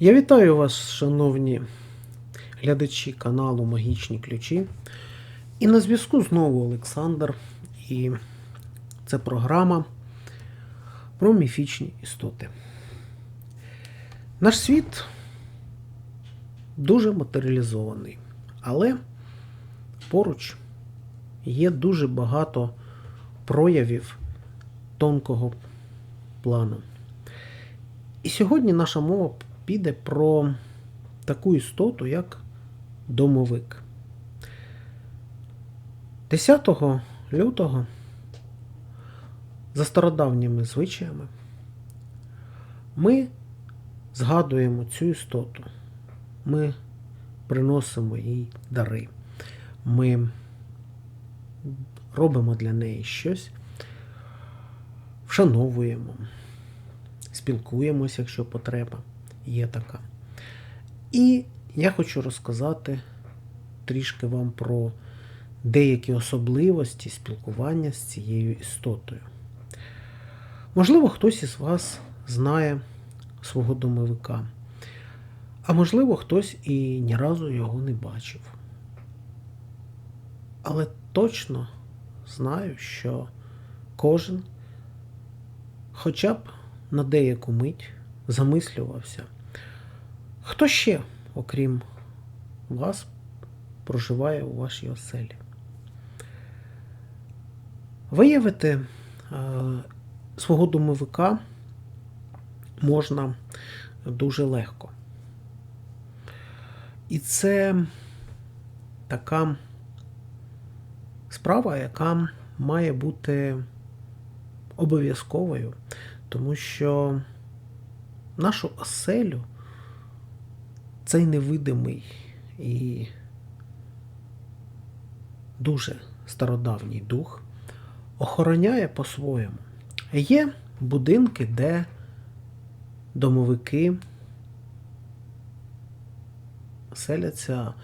Я вітаю вас, шановні глядачі каналу Магічні Ключі. І на зв'язку знову Олександр. І це програма про міфічні істоти. Наш світ дуже матеріалізований, але поруч є дуже багато проявів тонкого плану. І сьогодні наша мова піде про таку істоту, як домовик. 10 лютого за стародавніми звичаями ми згадуємо цю істоту. Ми приносимо їй дари. Ми робимо для неї щось, вшановуємо, спілкуємося, якщо потреба є така. І я хочу розказати трішки вам про деякі особливості спілкування з цією істотою. Можливо, хтось із вас знає свого домовика, а можливо, хтось і ні разу його не бачив. Але точно знаю, що кожен хоча б на деяку мить замислювався, хто ще, окрім вас, проживає у вашій оселі. Виявити е, свого домовика можна дуже легко. І це така справа, яка має бути обов'язковою, тому що нашу оселю цей невидимий і дуже стародавній дух охороняє по-своєму. Є будинки, де домовики селяться,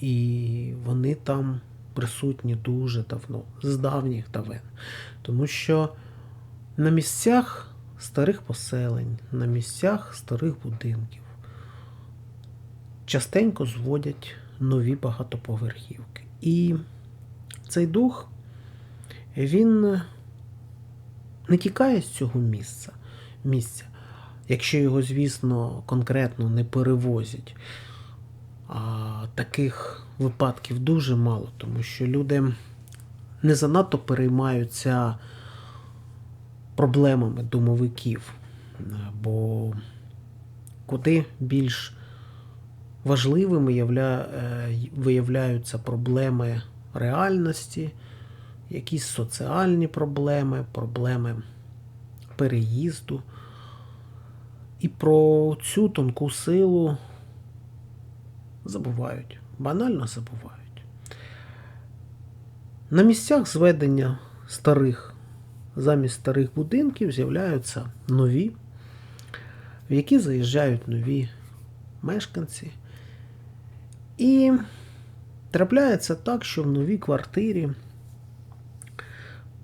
і вони там присутні дуже давно, з давніх давен. Тому що на місцях старих поселень, на місцях старих будинків частенько зводять нові багатоповерхівки. І цей дух, він не тікає з цього місця, місця, якщо його, звісно, конкретно не перевозять. А таких випадків дуже мало, тому що люди не занадто переймаються проблемами домовиків, бо куди більш важливими явля... е, виявляються проблеми реальності, якісь соціальні проблеми, проблеми переїзду. І про цю тонку силу забувають, банально забувають. На місцях зведення старих, замість старих будинків з'являються нові, в які заїжджають нові мешканці. І трапляється так, що в новій квартирі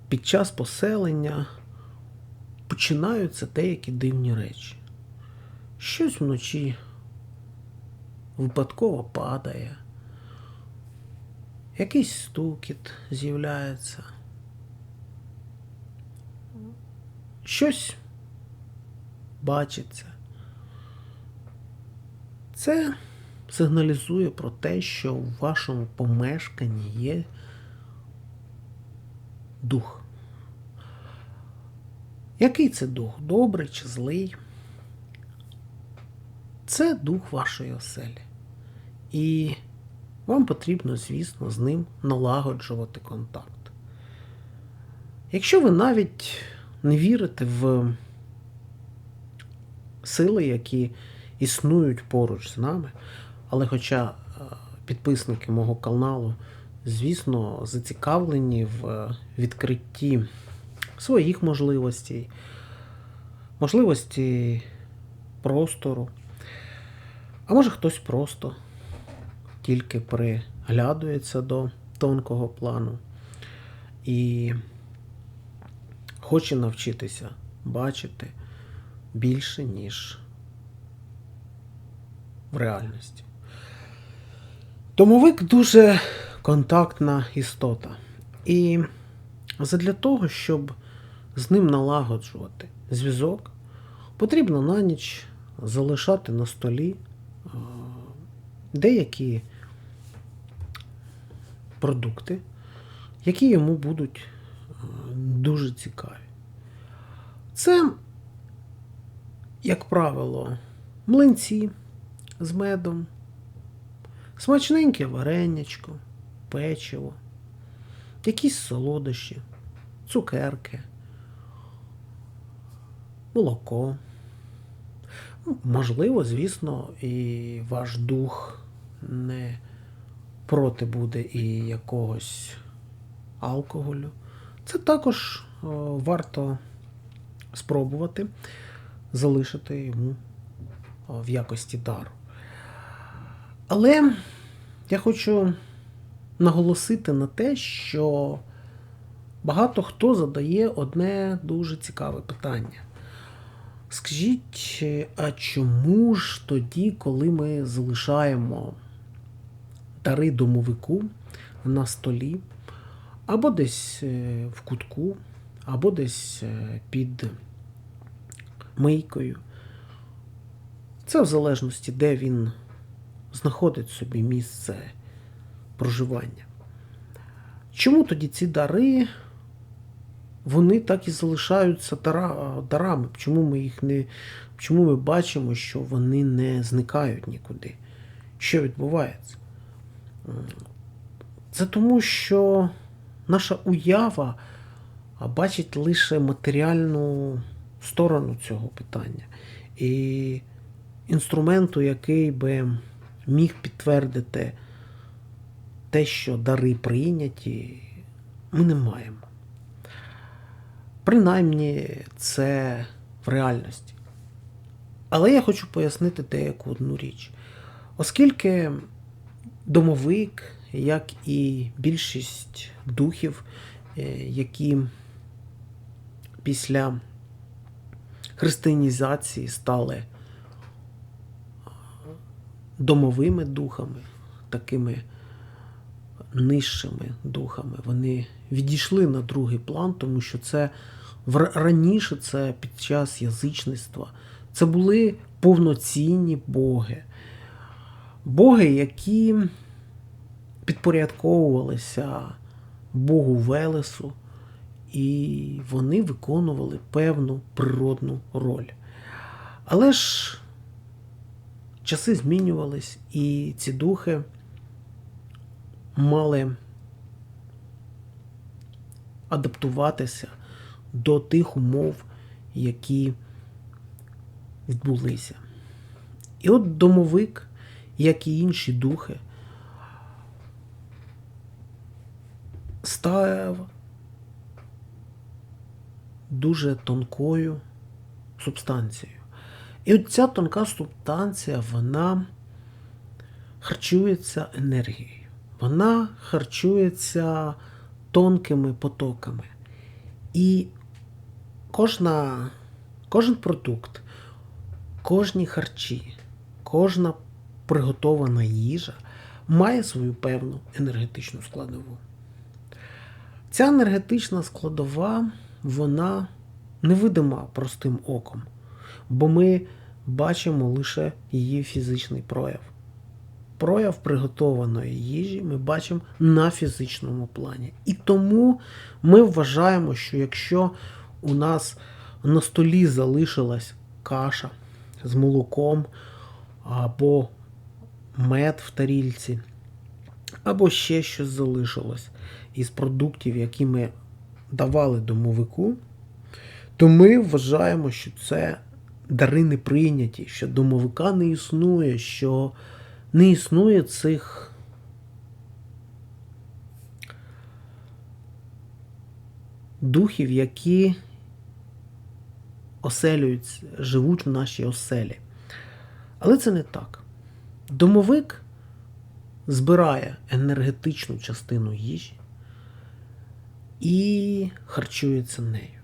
під час поселення починаються деякі дивні речі. Щось вночі випадково падає, якийсь стукіт з'являється. Щось бачиться. Це сигналізує про те, що в вашому помешканні є дух. Який це дух? Добрий чи злий? Це дух вашої оселі. І вам потрібно, звісно, з ним налагоджувати контакт. Якщо ви навіть не вірите в сили, які існують поруч з нами, але хоча е, підписники мого каналу, звісно, зацікавлені в е, відкритті своїх можливостей, можливості простору. А може хтось просто тільки приглядується до тонкого плану і хоче навчитися бачити більше, ніж в реальності. Домовик дуже контактна істота. І задля того, щоб з ним налагоджувати зв'язок, потрібно на ніч залишати на столі е, деякі продукти, які йому будуть е, дуже цікаві. Це, як правило, млинці з медом, смачненьке варенячко, печиво, якісь солодощі, цукерки, молоко. Ну, Можливо, звісно, і ваш дух не проти буде і якогось алкоголю. Це також варто спробувати залишити йому в якості дару. Але я хочу наголосити на те, що багато хто задає одне дуже цікаве питання. Скажіть, а чому ж тоді, коли ми залишаємо дари домовику на столі, або десь е, в кутку, або десь е, під мийкою. Це в залежності, де він знаходить собі місце проживання. Чому тоді ці дари, вони так і залишаються дарами? Чому ми їх не. Чому ми бачимо, що вони не зникають нікуди? Що відбувається? Це тому, що наша уява бачить лише матеріальну сторону цього питання. І інструменту, який би міг підтвердити те, що дари прийняті, ми не маємо. Принаймні, це в реальності. Але я хочу пояснити деяку одну річ. Оскільки домовик, як і більшість духів, е, які після християнізації стали домовими духами, такими нижчими духами, вони відійшли на другий план, тому що це раніше це під час язичництва. Це були повноцінні боги. Боги, які підпорядковувалися Богу Велесу, і вони виконували певну природну роль. Але ж часи змінювались, і ці духи мали адаптуватися до тих умов, які відбулися. І от домовик, як і інші духи, став дуже тонкою субстанцією. І от ця тонка субстанція, вона харчується енергією. Вона харчується тонкими потоками. І кожна, кожен продукт, кожні харчі, кожна приготована їжа має свою певну енергетичну складову. Ця енергетична складова, вона невидима простим оком, бо ми бачимо лише її фізичний прояв. Прояв приготованої їжі ми бачимо на фізичному плані. І тому ми вважаємо, що якщо у нас на столі залишилась каша з молоком або мед в тарільці, або ще щось залишилось із продуктів, які ми давали домовику, то ми вважаємо, що це дари не прийняті, що домовика не існує, що не існує цих духів, які оселюють, живуть в нашій оселі. Але це не так. Домовик збирає енергетичну частину їжі і харчується нею.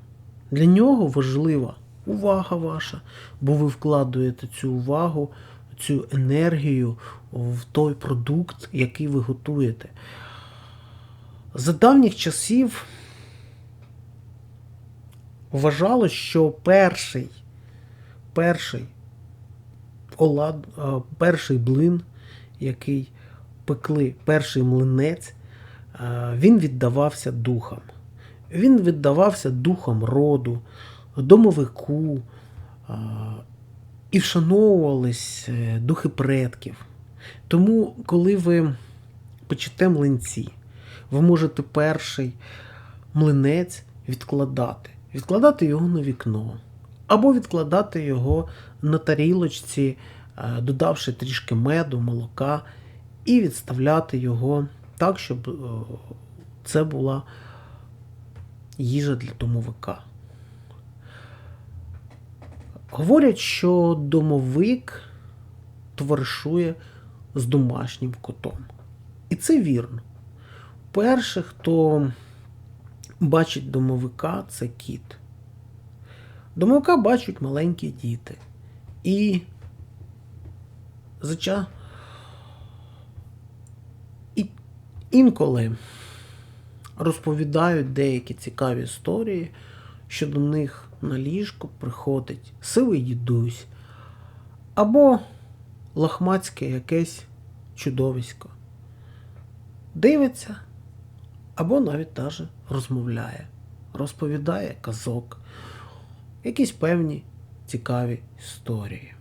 Для нього важлива увага ваша, бо ви вкладуєте цю увагу, цю енергію в той продукт, який ви готуєте. За давніх часів вважалось, що перший, перший олад, перший блин, який пекли, перший млинець, він віддавався духам. Він віддавався духам роду, домовику е, і вшановувались духи предків. Тому, коли ви печете млинці, ви можете перший млинець відкладати, відкладати його на вікно, або відкладати його на тарілочці, е, додавши трішки меду, молока, і відставляти його так, щоб е, це була їжа для домовика. Говорять, що домовик товаришує з домашнім котом. І це вірно. Перше, хто бачить домовика, це кіт. Домовика бачать маленькі діти. І зача... І інколи розповідають деякі цікаві історії, що до них на ліжко приходить сивий дідусь або лохмацьке якесь чудовисько. Дивиться або навіть даже розмовляє, розповідає казок, якісь певні цікаві історії.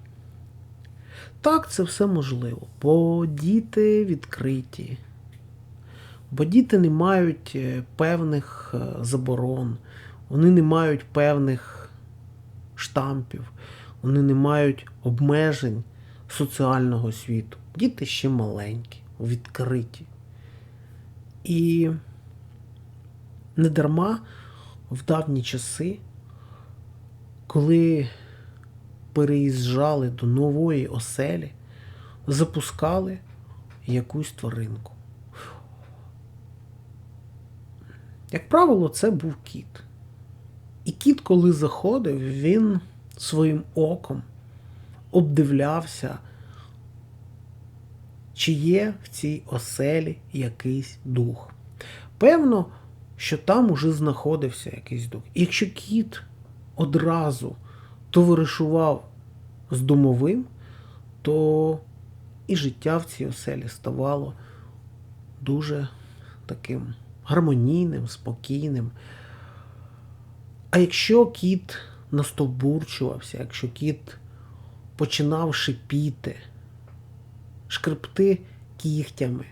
Так, це все можливо, бо діти відкриті, бо діти не мають е, певних е, заборон, вони не мають певних штампів, вони не мають обмежень соціального світу. Діти ще маленькі, відкриті. І недарма в давні часи, коли переїжджали до нової оселі, запускали якусь тваринку. Як правило, це був кіт. І кіт, коли заходив, він своїм оком обдивлявся, чи є в цій оселі якийсь дух. Певно, що там уже знаходився якийсь дух. І якщо кіт одразу товаришував з домовим, то і життя в цій оселі ставало дуже таким гармонійним, спокійним. А якщо кіт настовбурчувався, якщо кіт починав шипіти, шкребти кігтями,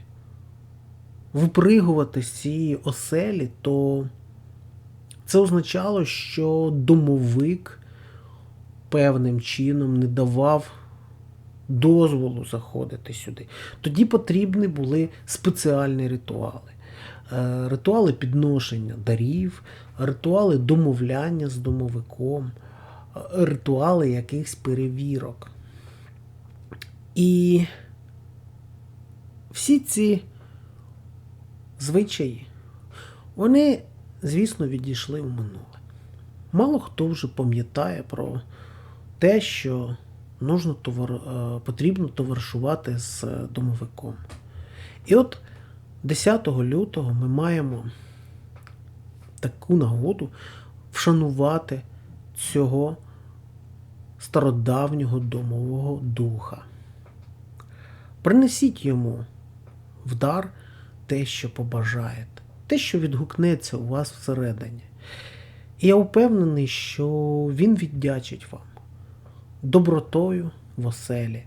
випригувати з цієї оселі, то це означало, що домовик певним чином не давав дозволу заходити сюди. Тоді потрібні були спеціальні ритуали. Е, ритуали підношення дарів, ритуали домовляння з домовиком, е, ритуали якихось перевірок. І всі ці звичаї, вони, звісно, відійшли в минуле. Мало хто вже пам'ятає про те, що нужно товар... Е, потрібно товаришувати з домовиком. І от 10 лютого ми маємо таку нагоду вшанувати цього стародавнього домового духа. Принесіть йому в дар те, що побажаєте, те, що відгукнеться у вас всередині. І я впевнений, що він віддячить вам добротою в оселі,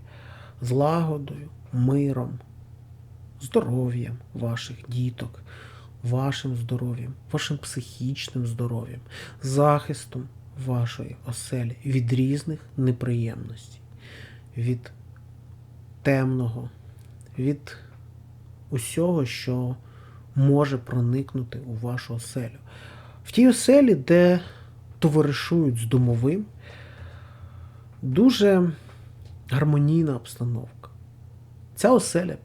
злагодою, миром, здоров'ям ваших діток, вашим здоров'ям, вашим психічним здоров'ям, захистом вашої оселі від різних неприємностей, від темного, від усього, що може проникнути у вашу оселю. В тій оселі, де товаришують з домовим, дуже гармонійна обстановка. Ця оселя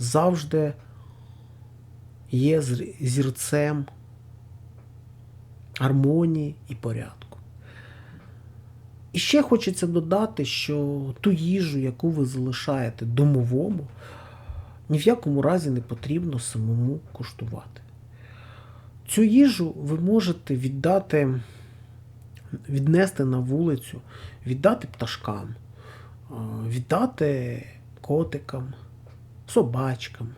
завжди є зірцем гармонії і порядку. І ще хочеться додати, що ту їжу, яку ви залишаєте домовому, ні в якому разі не потрібно самому куштувати. Цю їжу ви можете віддати, віднести на вулицю, віддати пташкам, віддати котикам, собачкам,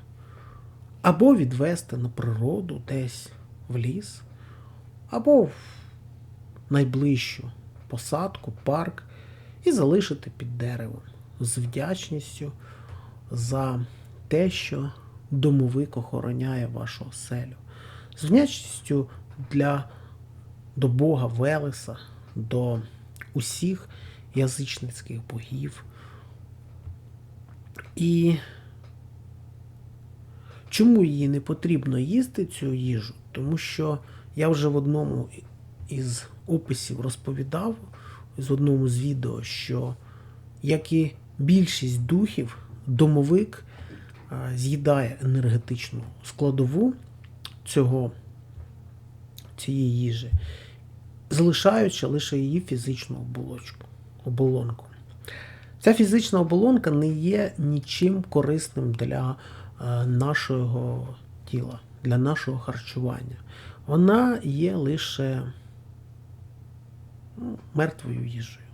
або відвести на природу десь в ліс, або в найближчу посадку, парк і залишити під деревом з вдячністю за те, що домовик охороняє вашу оселю, з вдячністю для до Бога Велеса, до усіх язичницьких богів. І чому її не потрібно їсти, цю їжу? Тому що я вже в одному із описів розповідав, з одному з відео, що як і більшість духів, домовик з'їдає енергетичну складову цього, цієї їжі, залишаючи лише її фізичну оболочку, оболонку. Ця фізична оболонка не є нічим корисним для е, нашого тіла, для нашого харчування. Вона є лише ну, мертвою їжею.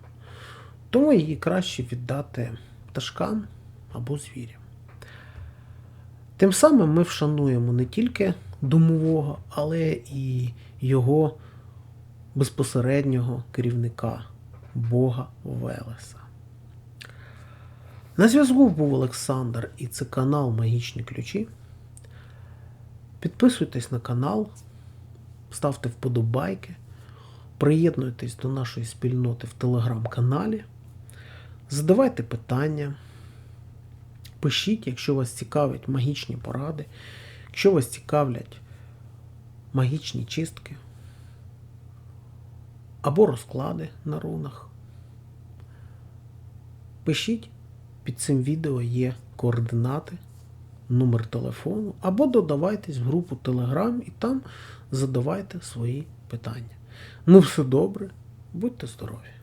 Тому її краще віддати пташкам або звірям. Тим самим ми вшануємо не тільки домового, але і його безпосереднього керівника Бога Велеса. На зв'язку був Олександр і це канал Магічні Ключі. Підписуйтесь на канал, ставте вподобайки, приєднуйтесь до нашої спільноти в телеграм-каналі, задавайте питання, пишіть, якщо вас цікавлять магічні поради, якщо вас цікавлять магічні чистки або розклади на рунах. Пишіть, під цим відео є координати, номер телефону, або додавайтесь в групу Telegram і там задавайте свої питання. Ну, все добре, будьте здорові!